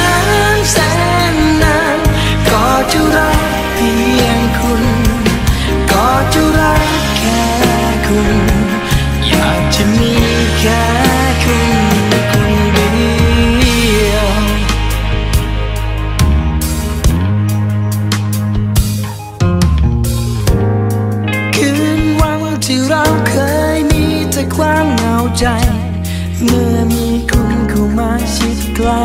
น มีแต่ความเหงาใจ เมื่อมีคุณเข้ามาชิดใกล้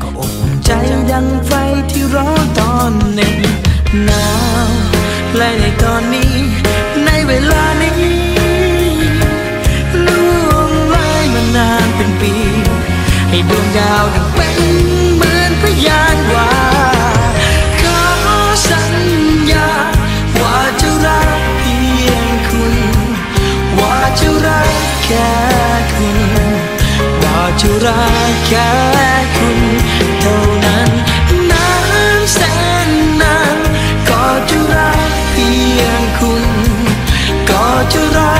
ก็อบอุ่นใจดังไฟที่ร้อนตอนหนึ่งหนาวและในตอนนี้ ในเวลานี้ล่วงเลยมานานเป็นปี ว่าจะรักแค่คุณเท่านั้นนานแสนนานก็จะรักเพียงคุณ ก็จะรัก